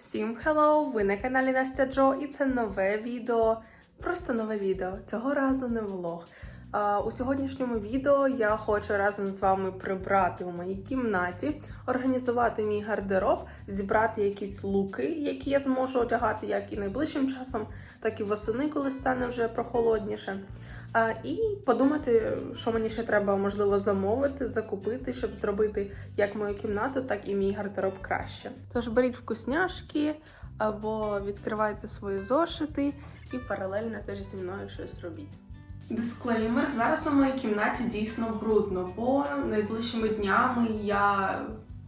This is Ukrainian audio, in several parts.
Всім hello! Ви на каналі Настя Джо, і це нове відео. Просто нове відео. Цього разу не влог. У сьогоднішньому відео я хочу разом з вами прибрати у моїй кімнаті, організувати мій гардероб, зібрати якісь луки, які я зможу одягати як і найближчим часом, так і восени, коли стане вже прохолодніше. І подумати, що мені ще треба можливо замовити, закупити, щоб зробити як мою кімнату, так і мій гардероб краще. Тож беріть вкусняшки або відкривайте свої зошити і паралельно теж зі мною щось робіть. Дисклеймер, зараз у моїй кімнаті дійсно брудно, бо найближчими днями я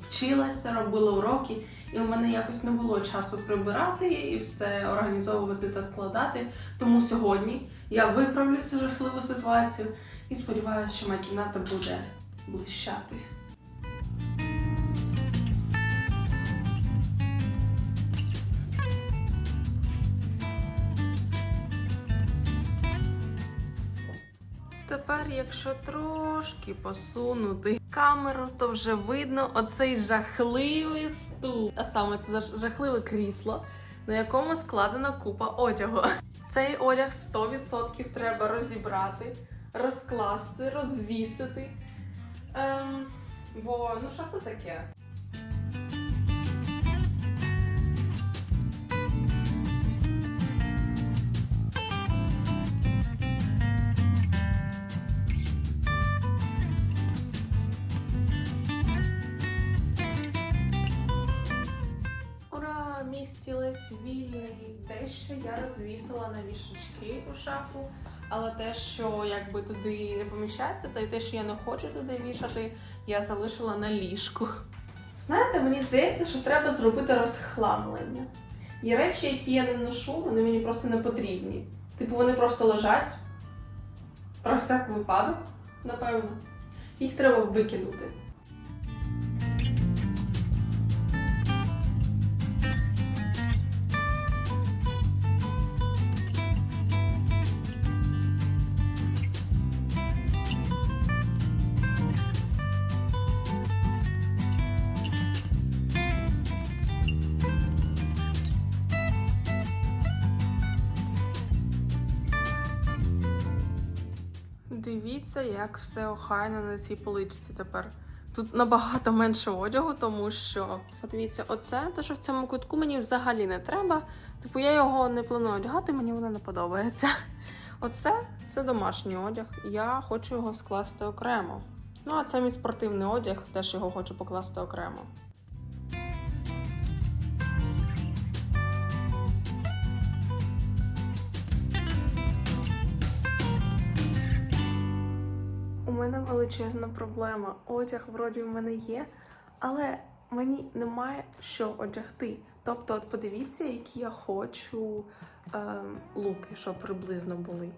вчилася, робила уроки, і у мене якось не було часу прибирати і все організовувати та складати. Тому сьогодні я виправлю цю жахливу ситуацію і сподіваюся, що моя кімната буде блищати. Тепер, якщо трошки посунути камеру, то вже видно оцей жахливий стул. А саме це жахливе крісло, на якому складена купа одягу. Цей одяг 100% треба розібрати, розкласти, розвісити. Ем, бо ну що це таке? Стілець вільний. Те, що я розвісила на вішачки у шафу, але те, що якби туди не поміщається, та й те, що я не хочу туди вішати, я залишила на ліжку. Знаєте, мені здається, що треба зробити розхламлення. Є речі, які я не ношу, вони мені просто не потрібні. Типу, вони просто лежать про всяк випадок, напевно. Їх треба викинути. Дивіться, як все охайно на цій поличці тепер. Тут набагато менше одягу, тому що подивіться, оце те, що в цьому кутку мені взагалі не треба. Типу, я його не планую одягати, мені воно не подобається. Оце це домашній одяг, я хочу його скласти окремо. Ну, а це мій спортивний одяг, теж його хочу покласти окремо. Мене величезна проблема. Одяг вроді в мене є, але мені немає що одягти. Тобто, от подивіться, які я хочу ем, луки, щоб приблизно були.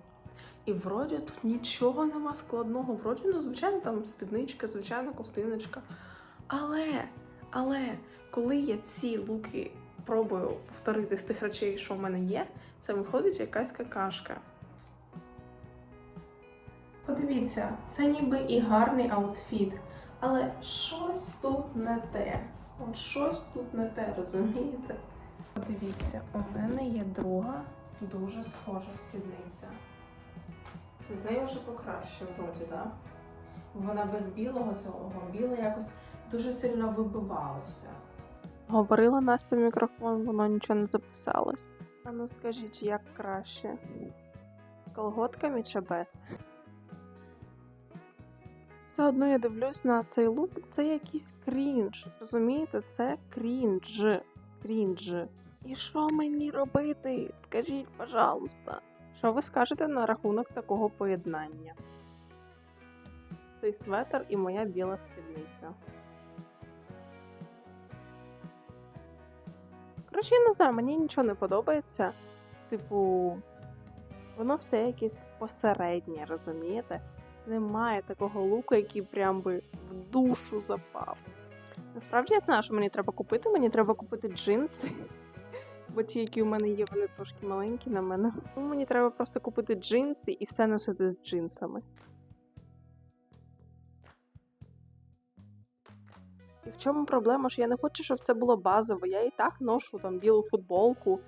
І вроді тут нічого нема складного. Вроді, ну, звичайно, там спідничка, звичайна ковтиночка. Але, але коли я ці луки пробую повторити з тих речей, що в мене є, це виходить якась какашка. Подивіться, це ніби і гарний аутфіт, але щось тут не те. От щось тут не те, розумієте? Подивіться, у мене є друга дуже схожа спідниця. З нею вже покраще вроді, так? Вона без білого цього, біле якось дуже сильно вибивалося. Говорила Настя в мікрофон, воно нічого не записалось. А ну скажіть, як краще? З колготками чи без? Все одно я дивлюсь на цей лук, це якийсь крінж. Розумієте, це крінж. Крінж. І що мені робити? Скажіть, пожалуйста. Що ви скажете на рахунок такого поєднання? Цей светр і моя біла спідниця. Коротше, не знаю, мені нічого не подобається. Типу, воно все якесь посереднє, розумієте? Немає такого луку, який прям би в душу запав. Насправді я знаю, що мені треба купити. Мені треба купити джинси. Бо ті, які у мене є, вони трошки маленькі на мене. Мені треба просто купити джинси і все носити з джинсами. І в чому проблема? Що я не хочу, щоб це було базово. Я і так ношу там білу футболку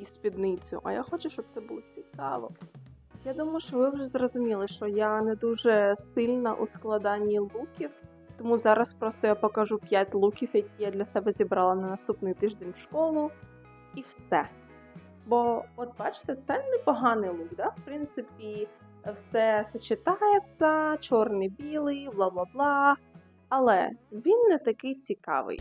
і спідницю, а я хочу, щоб це було цікаво. Я думаю, що ви вже зрозуміли, що я не дуже сильна у складанні луків, тому зараз просто я покажу 5 луків, які я для себе зібрала на наступний тиждень в школу, і все. Бо, от бачите, це непоганий лук, да? в принципі, все сочетається, чорний, білий, бла бла бла. Але він не такий цікавий.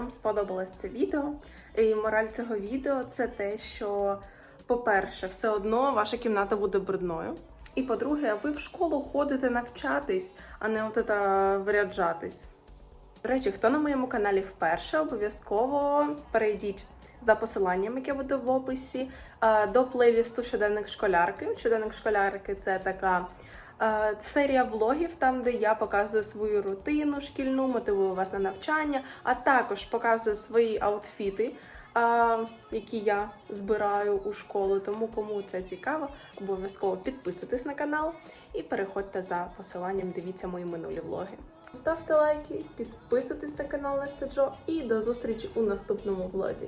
Вам сподобалось це відео. І мораль цього відео це те, що, по-перше, все одно ваша кімната буде брудною. І по-друге, ви в школу ходите навчатись, а не от це виряджатись. До речі, хто на моєму каналі вперше, обов'язково перейдіть за посиланням, яке буде в описі, е, до плейлісту щоденник школярки. Щоденник школярки це така е, серія влогів, там, де я показую свою рутину шкільну, мотивую вас на навчання, а також показую свої аутфіти. е, Які я збираю у школу, тому кому це цікаво, обов'язково підписуйтесь на канал і переходьте за посиланням, дивіться мої минулі влоги. Ставте лайки, підписуйтесь на канал Настя Джо і до зустрічі у наступному влозі.